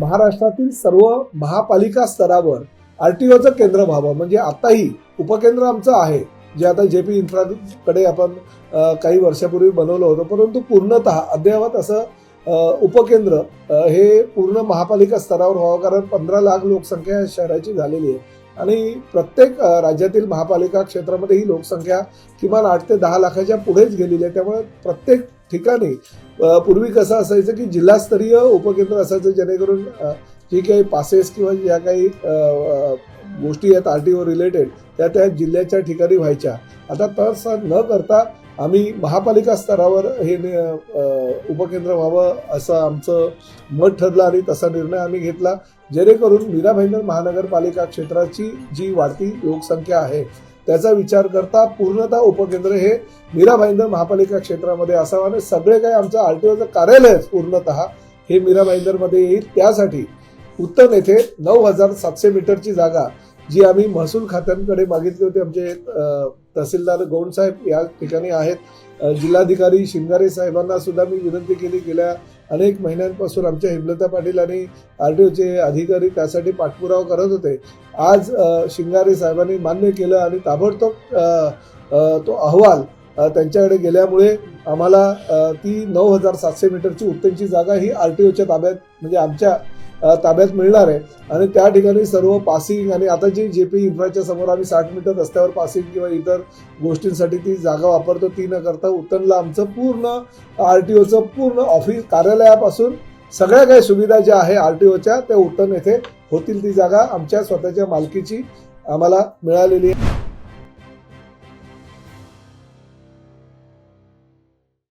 महाराष्ट्रातील सर्व महापालिका स्तरावर आर टी ओचं केंद्र व्हावं. म्हणजे आताही उपकेंद्र आमचं आहे. जे आता जे पी इन्फ्राकडे आपण काही वर्षापूर्वी बनवलं होतं. परंतु पूर्णतः अद्ययावत असं उपकेंद्र हे पूर्ण महापालिका स्तरावर व्हावं. कारण पंधरा लाख लोकसंख्या शहराची झालेली आहे. आणि प्रत्येक राज्यातील महापालिका क्षेत्रामध्ये ही लोकसंख्या किमान आठ ते दहा लाखाच्या पुढेच गेलेली आहे. त्यामुळे प्रत्येक ठिकाणी पूर्वी कसं असायचं की जिल्हास्तरीय उपकेंद्र असायचं जेणेकरून जी काही पासेस किंवा ज्या काही गोष्टी आहेत आर टी ओ रिलेटेड त्या त्या जिल्ह्याच्या ठिकाणी व्हायच्या. आता तसं न करता आम्ही महापालिका स्तरावर हे नि- उपकेंद्र व्हावं असं आमचं मत ठरलं आणि तसा निर्णय आम्ही घेतला. जेणेकरून मीरा भाईंदर महानगरपालिका क्षेत्राची जी वाढती लोकसंख्या आहे त्याचा विचार करता पूर्णतः उपकेंद्र हे मीरा भाईंदर महापालिका क्षेत्रामध्ये असावं आणि सगळे काही आमचं आर टी ओचं कार्यालय पूर्णतः हे मीरा भाईंदरमध्ये येईल. त्यासाठी उत्तम येथे नऊ हजार सातशे मीटरची जागा जी आम्ही महसूल खात्यांकडे मागितली होती आमचे तहसीलदार गौंड साहेब या ठिकाणी आहेत. जिल्हाधिकारी शिंगारे साहेबांना सुद्धा मी विनंती केली गेल्या अनेक महिन्यांपासून आमच्या हेमलता पाटील आणि आर टी ओचे अधिकारी त्यासाठी पाठपुरावा करत होते. आज शिंगारे साहेबांनी मान्य केलं आणि ताबडतोब तो अहवाल त्यांच्याकडे गेल्यामुळे आम्हाला ती नऊ हजार सातशे मीटरची उत्तमची जागा ही आर टी ओच्या ताब्यात म्हणजे आमच्या ताब्यात मिळणार आहे. आणि त्या ठिकाणी सर्व पासिंग आणि आता जी जे पी इन्फ्राच्या समोर आम्ही साठ मीटर रस्त्यावर पासिंग किंवा इतर गोष्टींसाठी ती जागा वापरतो ती न करता उत्तनला आमचं पूर्ण आर टी ओचं पूर्ण ऑफिस कार्यालयापासून सगळ्या काही सुविधा ज्या आहे आर टी ओच्या त्या उत्तम येथे होतील ती जागा आमच्या स्वतःच्या मालकीची आम्हाला मिळालेली आहे.